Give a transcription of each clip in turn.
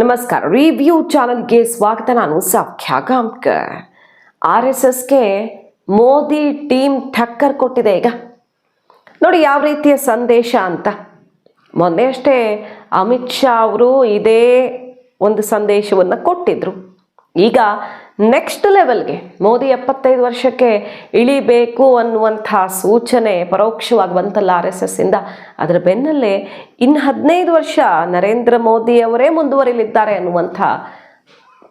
ನಮಸ್ಕಾರ. ರಿವ್ಯೂ ಚಾನಲ್ಗೆ ಸ್ವಾಗತ. ನಾನು ಸೌಖ್ಯ ಗಾಂವ್ಕರ್. ಆರ್ ಎಸ್ ಎಸ್ಗೆ ಮೋದಿ ಟೀಮ್ ಠಕ್ಕರ್ ಕೊಟ್ಟಿದೆ ಈಗ. ನೋಡಿ, ಯಾವ ರೀತಿಯ ಸಂದೇಶ ಅಂತ. ಮೊನ್ನೆ ಅಷ್ಟೇ ಅಮಿತ್ ಶಾ ಅವರು ಇದೇ ಒಂದು ಸಂದೇಶವನ್ನು ಕೊಟ್ಟಿದ್ರು. ಈಗ ನೆಕ್ಸ್ಟ್ ಲೆವೆಲ್ಗೆ ಮೋದಿ ಎಪ್ಪತ್ತೈದು ವರ್ಷಕ್ಕೆ ಇಳಿಬೇಕು ಅನ್ನುವಂಥ ಸೂಚನೆ ಪರೋಕ್ಷವಾಗಿ ಬಂತಲ್ಲ ಆರ್ ಎಸ್ ಎಸ್ ಇಂದ. ಅದರ ಬೆನ್ನಲ್ಲೇ ಇನ್ನು ಹದಿನೈದು ವರ್ಷ ನರೇಂದ್ರ ಮೋದಿ ಅವರೇ ಮುಂದುವರಿಲಿದ್ದಾರೆ ಅನ್ನುವಂಥ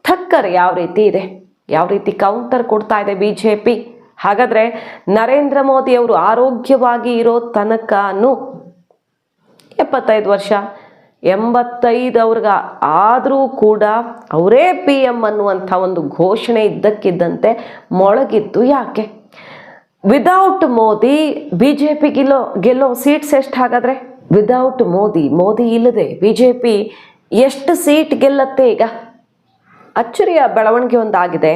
ಥಕ್ಕರ್ ಯಾವ ರೀತಿ ಇದೆ? ಯಾವ ರೀತಿ ಕೌಂಟರ್ ಕೊಡ್ತಾ ಇದೆ ಬಿ ಜೆ ಪಿ ಹಾಗಾದರೆ ನರೇಂದ್ರ ಮೋದಿ ಅವರು ಆರೋಗ್ಯವಾಗಿ ಇರೋ ತನಕನೂ ಎಪ್ಪತ್ತೈದು ವರ್ಷ ಎಂಬತ್ತೈದು ಅವ್ರಿಗೆ ಆದರೂ ಕೂಡ ಅವರೇ ಪಿ ಎಂ ಅನ್ನುವಂಥ ಒಂದು ಘೋಷಣೆ ಇದ್ದಕ್ಕಿದ್ದಂತೆ ಮೊಳಗಿತ್ತು ಯಾಕೆ? Without Modi B J P ಗೆಲ್ಲೋ ಗೆಲ್ಲೋ ಸೀಟ್ಸ್ ಎಷ್ಟು ಹಾಗಾದರೆ? ವಿದೌಟ್ ಮೋದಿ ಮೋದಿ ಇಲ್ಲದೆ ಬಿ ಜೆ ಪಿ ಎಷ್ಟು ಸೀಟ್ ಗೆಲ್ಲತ್ತೆ ಈಗ? ಅಚ್ಚರಿಯ ಬೆಳವಣಿಗೆ ಒಂದಾಗಿದೆ.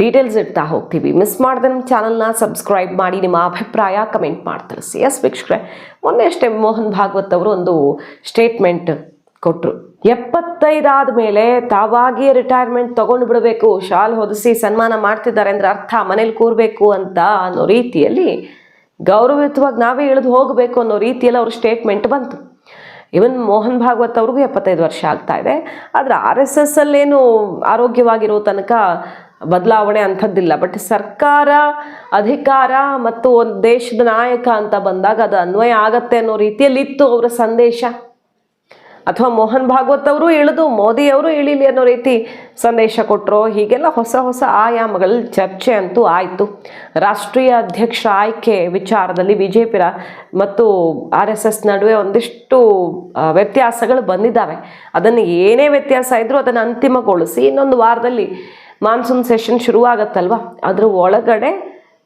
ಡೀಟೇಲ್ಸ್ ಇಡ್ತಾ ಹೋಗ್ತೀವಿ. ಮಿಸ್ ಮಾಡಿದ್ರೆ ನಮ್ಮ ಚಾನಲ್ನ ಸಬ್ಸ್ಕ್ರೈಬ್ ಮಾಡಿ, ನಿಮ್ಮ ಅಭಿಪ್ರಾಯ ಕಮೆಂಟ್ ಮಾಡಿ ತಿಳಿಸಿ. ಎಸ್ ವೀಕ್ಷಕರೇ, ಮೊನ್ನೆ ಅಷ್ಟೇ ಮೋಹನ್ ಭಾಗವತ್ ಅವರು ಒಂದು ಸ್ಟೇಟ್ಮೆಂಟ್ ಕೊಟ್ಟರು ಎಪ್ಪತ್ತೈದಾದ ಮೇಲೆ ತಾವಾಗಿಯೇ ರಿಟೈರ್ಮೆಂಟ್ ತಗೊಂಡು ಬಿಡಬೇಕು, ಶಾಲ್ ಹೊದಿಸಿ ಸನ್ಮಾನ ಮಾಡ್ತಿದ್ದಾರೆ ಅಂದರೆ ಅರ್ಥ, ಮನೇಲಿ ಕೂರಬೇಕು ಅಂತ ಅನ್ನೋ ರೀತಿಯಲ್ಲಿ ಗೌರವಯುತವಾಗಿ ನಾವೇ ಇಳಿದು ಹೋಗಬೇಕು ಅನ್ನೋ ರೀತಿಯಲ್ಲಿ ಅವ್ರ ಸ್ಟೇಟ್ಮೆಂಟ್ ಬಂತು. ಇವನ್ ಮೋಹನ್ ಭಾಗವತ್ ಅವ್ರಿಗೂ ಎಪ್ಪತ್ತೈದು ವರ್ಷ ಆಗ್ತಾ ಇದೆ. ಆದರೆ ಆರ್ ಎಸ್ ಎಸ್ ಅಲ್ಲೇನು ಆರೋಗ್ಯವಾಗಿರೋ ತನಕ ಬದಲಾವಣೆ ಅಂಥದ್ದಿಲ್ಲ. ಬಟ್ ಸರ್ಕಾರ, ಅಧಿಕಾರ ಮತ್ತು ಒಂದು ದೇಶದ ನಾಯಕ ಅಂತ ಬಂದಾಗ ಅದು ಅನ್ವಯ ಆಗತ್ತೆ ಅನ್ನೋ ರೀತಿಯಲ್ಲಿ ಇತ್ತು ಅವರ ಸಂದೇಶ. ಅಥವಾ ಮೋಹನ್ ಭಾಗವತ್ ಅವರು ಇಳಿದು, ಮೋದಿ ಅವರು ಇಳಿಲಿ ಅನ್ನೋ ರೀತಿ ಸಂದೇಶ ಕೊಟ್ಟರು ಹೀಗೆಲ್ಲ ಹೊಸ ಹೊಸ ಆಯಾಮಗಳಲ್ಲಿ ಚರ್ಚೆ ಅಂತೂ ಆಯಿತು. ರಾಷ್ಟ್ರೀಯ ಅಧ್ಯಕ್ಷ ಆಯ್ಕೆ ವಿಚಾರದಲ್ಲಿ ಬಿ ಜೆ ಮತ್ತು ಆರ್ ಎಸ್ ಎಸ್ ನಡುವೆ ಒಂದಿಷ್ಟು ವ್ಯತ್ಯಾಸಗಳು ಬಂದಿದ್ದಾವೆ. ಅದನ್ನು ಏನೇ ವ್ಯತ್ಯಾಸ ಇದ್ದರೂ ಅದನ್ನು ಅಂತಿಮಗೊಳಿಸಿ ಇನ್ನೊಂದು ವಾರದಲ್ಲಿ ಮಾನ್ಸೂನ್ ಸೆಷನ್ ಶುರುವಾಗತ್ತಲ್ವ? ಅದ್ರ ಒಳಗಡೆ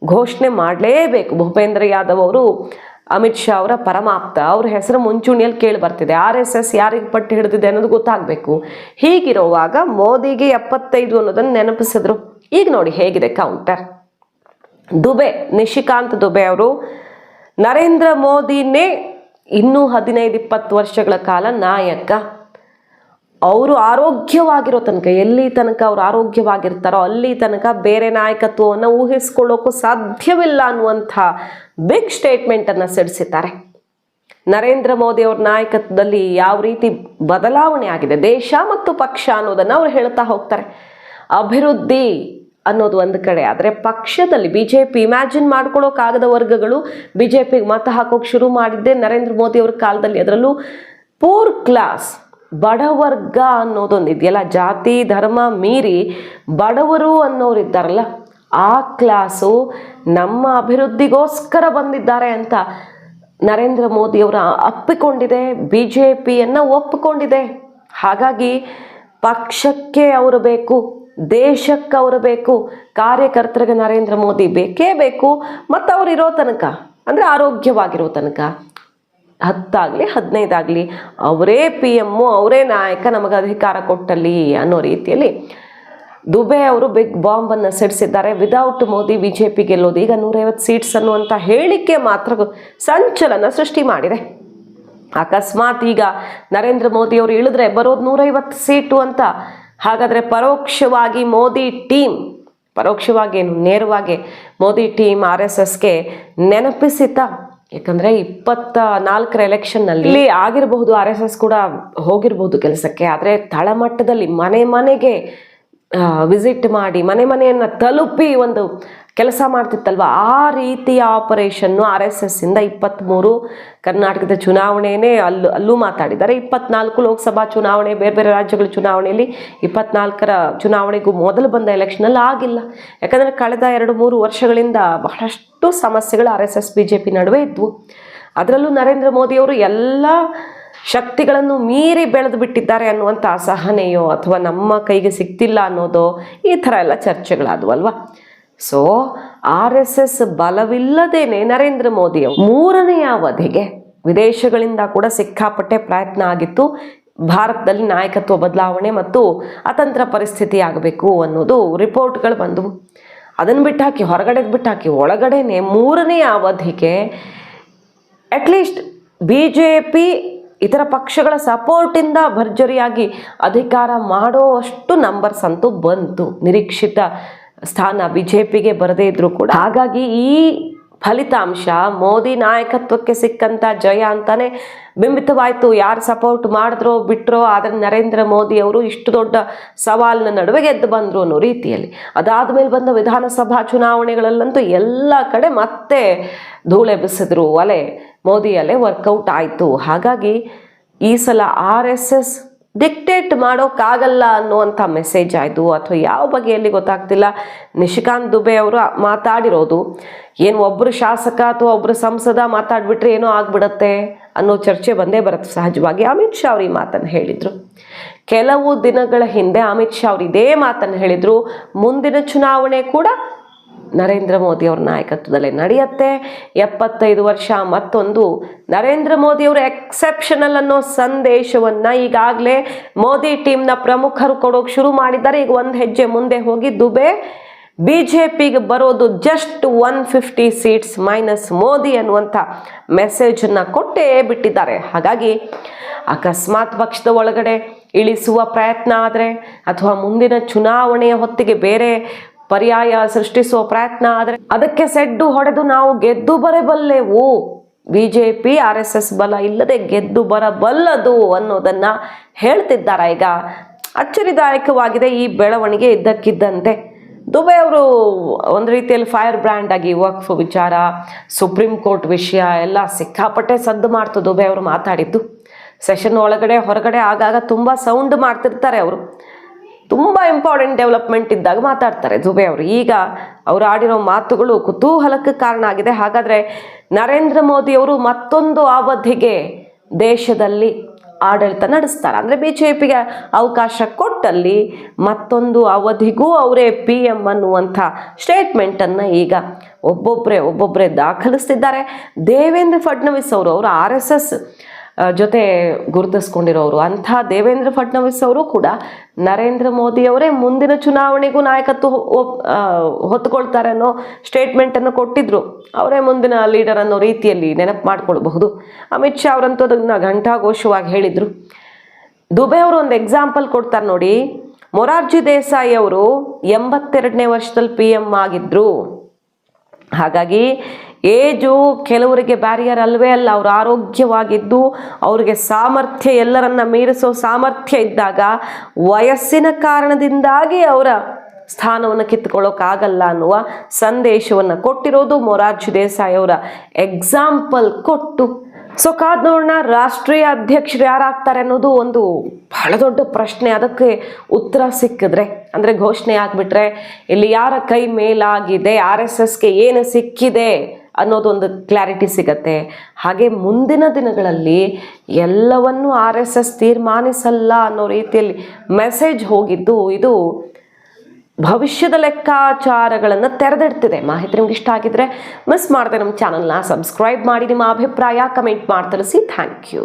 ಘೋಷಣೆ ಮಾಡಲೇಬೇಕು. ಭೂಪೇಂದ್ರ ಯಾದವ್ ಅವರು, ಅಮಿತ್ ಶಾ ಅವರ ಪರಮಾಪ್ತ. ಅವ್ರ ಹೆಸರು ಮುಂಚೂಣಿಯಲ್ಲಿ ಕೇಳಿ ಬರ್ತಿದೆ. ಆರ್ ಎಸ್ ಎಸ್ ಯಾರಿಗೆ ಪಟ್ಟು ಹಿಡಿದಿದೆ ಅನ್ನೋದು ಗೊತ್ತಾಗಬೇಕು. ಹೀಗಿರುವಾಗ ಮೋದಿಗೆ ಎಪ್ಪತ್ತೈದು ಅನ್ನೋದನ್ನು ನೆನಪಿಸಿದ್ರು. ಈಗ ನೋಡಿ ಹೇಗಿದೆ ಕೌಂಟರ್ ದುಬೆ, ನಿಶಿಕಾಂತ್ ದುಬೆ ಅವರು, ನರೇಂದ್ರ ಮೋದಿನೇ ಇನ್ನೂ ಹದಿನೈದು ಇಪ್ಪತ್ತು ವರ್ಷಗಳ ಕಾಲ ನಾಯಕ. ಅವರು ಆರೋಗ್ಯವಾಗಿರೋ ತನಕ, ಎಲ್ಲಿ ತನಕ ಅವರು ಆರೋಗ್ಯವಾಗಿರ್ತಾರೋ, ಅಲ್ಲಿ ತನಕ ಬೇರೆ ನಾಯಕತ್ವವನ್ನು ಊಹಿಸ್ಕೊಳ್ಳೋಕ್ಕೂ ಸಾಧ್ಯವಿಲ್ಲ ಅನ್ನುವಂಥ ಬಿಗ್ ಸ್ಟೇಟ್ಮೆಂಟನ್ನು ಸಿಡಿಸಿದ್ದಾರೆ. ನರೇಂದ್ರ ಮೋದಿ ಅವ್ರ ನಾಯಕತ್ವದಲ್ಲಿ ಯಾವ ರೀತಿ ಬದಲಾವಣೆ ಆಗಿದೆ, ದೇಶ ಮತ್ತು ಪಕ್ಷ ಅನ್ನೋದನ್ನು ಅವ್ರು ಹೇಳ್ತಾ ಹೋಗ್ತಾರೆ. ಅಭಿವೃದ್ಧಿ ಅನ್ನೋದು ಒಂದು ಕಡೆ, ಆದರೆ ಪಕ್ಷದಲ್ಲಿ ಬಿ ಜೆ ಪಿ ಇಮ್ಯಾಜಿನ್ ಮಾಡ್ಕೊಳ್ಳೋಕ್ಕಾಗದ ವರ್ಗಗಳು ಬಿ ಜೆ ಪಿಗೆ ಮತ ಹಾಕೋಕೆ ಶುರು ಮಾಡಿದ್ದೆ ನರೇಂದ್ರ ಮೋದಿ ಅವ್ರ ಕಾಲದಲ್ಲಿ. ಅದರಲ್ಲೂ ಪೂರ್ ಕ್ಲಾಸ್ ಬಡವರ್ಗ ಅನ್ನೋದೊಂದು ಇದೆಯಲ್ಲ, ಜಾತಿ, ಧರ್ಮ ಮೀರಿ ಬಡವರು ಅನ್ನೋರು ಇದ್ದಾರಲ್ಲ, ಆ ಕ್ಲಾಸು ನಮ್ಮ ಅಭಿವೃದ್ಧಿಗೋಸ್ಕರ ಬಂದಿದ್ದಾರೆ ಅಂತ ನರೇಂದ್ರ ಮೋದಿ ಅವರ ಅಪ್ಪಿಕೊಂಡಿದೆ ಬಿ ಜೆ ಪಿಯನ್ನು ಒಪ್ಪಿಕೊಂಡಿದೆ. ಹಾಗಾಗಿ ಪಕ್ಷಕ್ಕೆ ಅವರು ಬೇಕು, ದೇಶಕ್ಕೆ ಅವರು ಬೇಕು, ಕಾರ್ಯಕರ್ತರಿಗೆ ನರೇಂದ್ರ ಮೋದಿ ಬೇಕೇ ಬೇಕು ಮತ್ತು ಅವರು ಇರೋ ತನಕ, ಅಂದರೆ ಆರೋಗ್ಯವಾಗಿರೋ ತನಕ. ಹತ್ತಾಗಲಿ ಹದಿನೈದಾಗಲಿ ಅವರೇ ಪಿ ಎಮ್ಮು ಅವರೇ ನಾಯಕ ನಮಗೆ ಅಧಿಕಾರ ಕೊಟ್ಟಲ್ಲಿ ಅನ್ನೋ ರೀತಿಯಲ್ಲಿ ದುಬೆ ಅವರು ಬಿಗ್ ಬಾಂಬನ್ನು ಸಿಡಿಸಿದ್ದಾರೆ. Without Modi B J P ಗೆಲ್ಲೋದು ಈಗ ನೂರೈವತ್ತು ಸೀಟ್ಸ್ ಅನ್ನುವಂಥ ಹೇಳಿಕೆ ಮಾತ್ರ ಸಂಚಲನ ಸೃಷ್ಟಿ ಮಾಡಿದೆ. ಅಕಸ್ಮಾತ್ ಈಗ ನರೇಂದ್ರ ಮೋದಿ ಅವರು ಇಳಿದ್ರೆ ಬರೋದು ನೂರೈವತ್ತು ಸೀಟು ಅಂತ. ಹಾಗಾದರೆ ಪರೋಕ್ಷವಾಗಿ ಮೋದಿ ಟೀಮ್ ಪರೋಕ್ಷವಾಗಿ ನೇರವಾಗಿ ಮೋದಿ ಟೀಮ್ ಆರ್ ಎಸ್ ಎಸ್ಗೆ ನೆನಪಿಸಿತಾ ಯಾಕಂದರೆ ಇಪ್ಪತ್ತ ನಾಲ್ಕರ ಎಲೆಕ್ಷನ್ನಲ್ಲಿ ಇಲ್ಲಿ ಆಗಿರಬಹುದು ಆರ್ ಎಸ್ ಎಸ್ ಕೂಡ ಹೋಗಿರಬಹುದು ಕೆಲಸಕ್ಕೆ, ಆದರೆ ತಳಮಟ್ಟದಲ್ಲಿ ಮನೆ ಮನೆಗೆ ವಿಸಿಟ್ ಮಾಡಿ ಮನೆ ಮನೆಯನ್ನು ತಲುಪಿ ಒಂದು ಕೆಲಸ ಮಾಡ್ತಿತ್ತಲ್ವ? ಆ ರೀತಿಯ ಆಪರೇಷನ್ನು ಆರ್ ಎಸ್ ಎಸ್ ಇಂದ ಇಪ್ಪತ್ತ್ಮೂರು ಕರ್ನಾಟಕದ ಚುನಾವಣೆಯೇ ಅಲ್ಲೂ ಅಲ್ಲೂ ಮಾತಾಡಿದ್ದಾರೆ. ಇಪ್ಪತ್ನಾಲ್ಕು ಲೋಕಸಭಾ ಚುನಾವಣೆ, ಬೇರೆ ಬೇರೆ ರಾಜ್ಯಗಳ ಚುನಾವಣೆಯಲ್ಲಿ ಇಪ್ಪತ್ನಾಲ್ಕರ ಚುನಾವಣೆಗೂ ಮೊದಲು ಬಂದ ಎಲೆಕ್ಷನಲ್ಲಿ ಆಗಿಲ್ಲ. ಯಾಕಂದರೆ ಕಳೆದ ಎರಡು, ಮೂರು ವರ್ಷಗಳಿಂದ ಬಹಳಷ್ಟು ಸಮಸ್ಯೆಗಳು R S B J P ನಡುವೆ ಇದ್ವು. ಅದರಲ್ಲೂ ನರೇಂದ್ರ ಮೋದಿಯವರು ಎಲ್ಲ ಶಕ್ತಿಗಳನ್ನು ಮೀರಿ ಬೆಳೆದು ಬಿಟ್ಟಿದ್ದಾರೆ ಅನ್ನುವಂಥ ಅಸಹನೆಯೋ ಅಥವಾ ನಮ್ಮ ಕೈಗೆ ಸಿಗ್ತಿಲ್ಲ ಅನ್ನೋದೋ ಈ ಥರ ಎಲ್ಲ ಚರ್ಚೆಗಳಾದವಲ್ವ ಸೊ ಆರ್ ಎಸ್ ಎಸ್ ಬಲವಿಲ್ಲದೇನೆ ನರೇಂದ್ರ ಮೋದಿ ಅವರು ಮೂರನೆಯ ಅವಧಿಗೆ ವಿದೇಶಗಳಿಂದ ಕೂಡ ಸಿಕ್ಕಾಪಟ್ಟೆ ಪ್ರಯತ್ನ ಆಗಿತ್ತು. ಭಾರತದಲ್ಲಿ ನಾಯಕತ್ವ ಬದಲಾವಣೆ ಮತ್ತು ಅತಂತ್ರ ಪರಿಸ್ಥಿತಿ ಆಗಬೇಕು ಅನ್ನೋದು ರಿಪೋರ್ಟ್ಗಳು ಬಂದವು. ಅದನ್ನು ಬಿಟ್ಟಾಕಿ, ಹೊರಗಡೆಗೆ ಬಿಟ್ಟಾಕಿ, ಒಳಗಡೆನೆ ಮೂರನೆಯ ಅವಧಿಗೆ ಅಟ್ಲೀಸ್ಟ್ ಬಿ ಜೆ ಪಿ ಇತರ ಪಕ್ಷಗಳ ಸಪೋರ್ಟಿಂದ ಭರ್ಜರಿಯಾಗಿ ಅಧಿಕಾರ ಮಾಡೋವಷ್ಟು ನಂಬರ್ಸ್ ಅಂತೂ ಬಂತು, ನಿರೀಕ್ಷಿತ ಸ್ಥಾನ ಬಿ ಜೆ ಪಿಗೆ ಬರದೇ ಇದ್ರು ಕೂಡ. ಹಾಗಾಗಿ ಈ ಫಲಿತಾಂಶ ಮೋದಿ ನಾಯಕತ್ವಕ್ಕೆ ಸಿಕ್ಕಂತ ಜಯ ಅಂತಾನೆ ಬಿಂಬಿತವಾಯಿತು. ಯಾರು ಸಪೋರ್ಟ್ ಮಾಡಿದ್ರೋ ಬಿಟ್ರೋ, ಆದರೆ ನರೇಂದ್ರ ಮೋದಿ ಅವರು ಇಷ್ಟು ದೊಡ್ಡ ಸವಾಲಿನ ನಡುವೆ ಗೆದ್ದು ಬಂದರು ಅನ್ನೋ ರೀತಿಯಲ್ಲಿ. ಅದಾದ ಮೇಲೆ ಬಂದ ವಿಧಾನಸಭಾ ಚುನಾವಣೆಗಳಲ್ಲಂತೂ ಎಲ್ಲ ಕಡೆ ಮತ್ತೆ ಧೂಳೆ ಬಿಸಿದ್ರು. ಅಲೆ ಮೋದಿ ಅಲೆ ವರ್ಕೌಟ್ ಆಯಿತು. ಹಾಗಾಗಿ ಈ ಸಲ ಆರ್ ಎಸ್ ಎಸ್ ಡಿಕ್ಟೇಟ್ ಮಾಡೋಕ್ಕಾಗಲ್ಲ ಅನ್ನುವಂಥ ಮೆಸೇಜ್ ಆಯಿತು ಅಥವಾ ಯಾವ ಬಗೆಯಲ್ಲಿ ಗೊತ್ತಾಗ್ತಿಲ್ಲ. ನಿಶಿಕಾಂತ್ ದುಬೆ ಅವರು ಮಾತಾಡಿರೋದು, ಏನು ಒಬ್ಬರು ಶಾಸಕ ಅಥವಾ ಒಬ್ಬರು ಸಂಸದ ಮಾತಾಡಿಬಿಟ್ರೆ ಏನೋ ಆಗ್ಬಿಡತ್ತೆ ಅನ್ನೋ ಚರ್ಚೆ ಬಂದೇ ಬರುತ್ತೆ ಸಹಜವಾಗಿ. ಅಮಿತ್ ಶಾ ಅವರು ಈ ಮಾತನ್ನು ಹೇಳಿದರು. ಕೆಲವು ದಿನಗಳ ಹಿಂದೆ ಅಮಿತ್ ಶಾ ಅವರು ಇದೇ ಮಾತನ್ನು ಹೇಳಿದರು. ಮುಂದಿನ ಚುನಾವಣೆ ಕೂಡ ನರೇಂದ್ರ ಮೋದಿ ಅವ್ರ ನಾಯಕತ್ವದಲ್ಲಿ ನಡೆಯುತ್ತೆ. ಎಪ್ಪತ್ತೈದು ವರ್ಷ ಮತ್ತೊಂದು ನರೇಂದ್ರ ಮೋದಿ ಅವರು ಎಕ್ಸೆಪ್ಷನಲ್ ಅನ್ನೋ ಸಂದೇಶವನ್ನು ಈಗಾಗಲೇ ಮೋದಿ ಟೀಮ್ನ ಪ್ರಮುಖರು ಕೊಡೋಕೆ ಶುರು ಮಾಡಿದ್ದಾರೆ. ಈಗ ಒಂದು ಹೆಜ್ಜೆ ಮುಂದೆ ಹೋಗಿ ದುಬೆ ಬಿ ಜೆ ಪಿಗೆ ಬರೋದು just one fifty seats minus Modi ಅನ್ನುವಂಥ ಮೆಸೇಜನ್ನು ಕೊಟ್ಟೇ ಬಿಟ್ಟಿದ್ದಾರೆ. ಹಾಗಾಗಿ ಅಕಸ್ಮಾತ್ ಪಕ್ಷದ ಒಳಗಡೆ ಇಳಿಸುವ ಪ್ರಯತ್ನ ಆದರೆ ಅಥವಾ ಮುಂದಿನ ಚುನಾವಣೆಯ ಹೊತ್ತಿಗೆ ಬೇರೆ ಪರ್ಯಾಯ ಸೃಷ್ಟಿಸುವ ಪ್ರಯತ್ನ, ಆದರೆ ಅದಕ್ಕೆ ಸೆಡ್ಡು ಹೊಡೆದು ನಾವು ಗೆದ್ದು ಬರಬಲ್ಲೆವು. B J P R S S ಬಲ ಇಲ್ಲದೆ ಗೆದ್ದು ಬರಬಲ್ಲದು ಅನ್ನೋದನ್ನ ಹೇಳ್ತಿದ್ದಾರೆ. ಈಗ ಅಚ್ಚರಿದಾಯಕವಾಗಿದೆ ಈ ಬೆಳವಣಿಗೆ ಇದ್ದಕ್ಕಿದ್ದಂತೆ. ದುಬೈ ಅವರು ಒಂದು ರೀತಿಯಲ್ಲಿ ಫೈರ್ ಬ್ರ್ಯಾಂಡ್ ಆಗಿ ವಕ್ಫ್ ವಿಚಾರ, ಸುಪ್ರೀಂ ಕೋರ್ಟ್ ವಿಷಯ ಎಲ್ಲ ಸಿಕ್ಕಾಪಟ್ಟೆ ಸದ್ದು ಮಾಡ್ತು ದುಬೈ ಅವರು ಮಾತಾಡಿದ್ದು. ಸೆಷನ್ ಒಳಗಡೆ, ಹೊರಗಡೆ ಆಗಾಗ ತುಂಬ ಸೌಂಡ್ ಮಾಡ್ತಿರ್ತಾರೆ ಅವರು. ತುಂಬ ಇಂಪಾರ್ಟೆಂಟ್ ಡೆವಲಪ್ಮೆಂಟ್ ಇದ್ದಾಗ ಮಾತಾಡ್ತಾರೆ ದುಬೆ ಅವರು. ಈಗ ಅವರು ಆಡಿರೋ ಮಾತುಗಳು ಕುತೂಹಲಕ್ಕೆ ಕಾರಣ ಆಗಿದೆ. ಹಾಗಾದರೆ ನರೇಂದ್ರ ಮೋದಿ ಅವರು ಮತ್ತೊಂದು ಅವಧಿಗೆ ದೇಶದಲ್ಲಿ ಆಡಳಿತ ನಡೆಸ್ತಾರೆ. ಅಂದರೆ ಬಿ ಜೆ ಪಿಗೆ ಅವಕಾಶ ಕೊಟ್ಟಲ್ಲಿ ಮತ್ತೊಂದು ಅವಧಿಗೂ ಅವರೇ ಪಿ ಎಂ ಅನ್ನುವಂಥ ಸ್ಟೇಟ್ಮೆಂಟನ್ನು ಈಗ ಒಬ್ಬೊಬ್ಬರೇ ಒಬ್ಬೊಬ್ಬರೇ ದಾಖಲಿಸ್ತಿದ್ದಾರೆ. ದೇವೇಂದ್ರ ಫಡ್ನವೀಸ್ ಅವರು ಅವರು ಆರ್ ಎಸ್ ಎಸ್ ಜೊತೆ ಗುರುತಿಸ್ಕೊಂಡಿರೋರು. ಅಂಥ ದೇವೇಂದ್ರ ಫಡ್ನವೀಸ್ ಅವರು ಕೂಡ ನರೇಂದ್ರ ಮೋದಿ ಅವರೇ ಮುಂದಿನ ಚುನಾವಣೆಗೂ ನಾಯಕತ್ವ ಹೊತ್ಕೊಳ್ತಾರೆ ಅನ್ನೋ ಸ್ಟೇಟ್ಮೆಂಟನ್ನು ಕೊಟ್ಟಿದ್ರು. ಅವರೇ ಮುಂದಿನ ಲೀಡರ್ ಅನ್ನೋ ರೀತಿಯಲ್ಲಿ ನೆನಪು ಮಾಡ್ಕೊಳ್ಬಹುದು. ಅಮಿತ್ ಶಾ ಅವರಂತೂ ಅದನ್ನು ಘಂಟಾಘೋಷವಾಗಿ ಹೇಳಿದರು. ದುಬೆ ಅವರು ಒಂದು ಎಕ್ಸಾಂಪಲ್ ಕೊಡ್ತಾರೆ ನೋಡಿ. ಮೊರಾರ್ಜಿ ದೇಸಾಯಿ ಅವರು ಎಂಬತ್ತೆರಡನೇ ವರ್ಷದಲ್ಲಿ ಪಿ ಎಂ ಆಗಿದ್ರು. ಹಾಗಾಗಿ ಏಜು ಕೆಲವರಿಗೆ ಬ್ಯಾರಿಯರ್ ಅಲ್ವೇ ಅಲ್ಲ, ಅವರು ಆರೋಗ್ಯವಾಗಿದ್ದು, ಅವರಿಗೆ ಸಾಮರ್ಥ್ಯ ಎಲ್ಲರನ್ನ ಮೀರಿಸೋ ಸಾಮರ್ಥ್ಯ ಇದ್ದಾಗ ವಯಸ್ಸಿನ ಕಾರಣದಿಂದಾಗಿ ಅವರ ಸ್ಥಾನವನ್ನು ಕಿತ್ಕೊಳ್ಳೋಕ್ಕಾಗಲ್ಲ ಅನ್ನುವ ಸಂದೇಶವನ್ನು ಕೊಟ್ಟಿರೋದು ಮೊರಾರ್ಜಿ ದೇಸಾಯಿ ಅವರ ಎಕ್ಸಾಂಪಲ್ ಕೊಟ್ಟು. ಸೊ ಕಾದ್ ನೋಡೋಣ ರಾಷ್ಟ್ರೀಯ ಅಧ್ಯಕ್ಷರು ಯಾರಾಗ್ತಾರೆ ಅನ್ನೋದು ಒಂದು ಬಹಳ ದೊಡ್ಡ ಪ್ರಶ್ನೆ. ಅದಕ್ಕೆ ಉತ್ತರ ಸಿಕ್ಕಿದ್ರೆ, ಅಂದರೆ ಘೋಷಣೆ ಆಗಿಬಿಟ್ರೆ, ಇಲ್ಲಿ ಯಾರ ಕೈ ಮೇಲಾಗಿದೆ ಆರ್ ಎಸ್ ಎಸ್ಗೆ ಏನು ಸಿಕ್ಕಿದೆ? ಅನ್ನೋದೊಂದು ಕ್ಲಾರಿಟಿ ಸಿಗತ್ತೆ. ಹಾಗೆ ಮುಂದಿನ ದಿನಗಳಲ್ಲಿ ಎಲ್ಲವನ್ನು ಆರ್ ಎಸ್ ಎಸ್ ತೀರ್ಮಾನಿಸಲ್ಲ ಅನ್ನೋ ರೀತಿಯಲ್ಲಿ ಮೆಸೇಜ್ ಹೋಗಿದ್ದು ಇದು ಭವಿಷ್ಯದ ಲೆಕ್ಕಾಚಾರಗಳನ್ನು ತೆರೆದಿಡ್ತಿದೆ. ಮಾಹಿತಿ ನಿಮ್ಗೆ ಇಷ್ಟ ಆಗಿದ್ರೆ ಮಿಸ್ ಮಾಡದೆ ನಮ್ಮ ಚಾನಲ್ನ ಸಬ್ಸ್ಕ್ರೈಬ್ ಮಾಡಿ, ನಿಮ್ಮ ಅಭಿಪ್ರಾಯ ಕಮೆಂಟ್ ಮಾಡಿ ತಿಳಿಸಿ ಥ್ಯಾಂಕ್ ಯು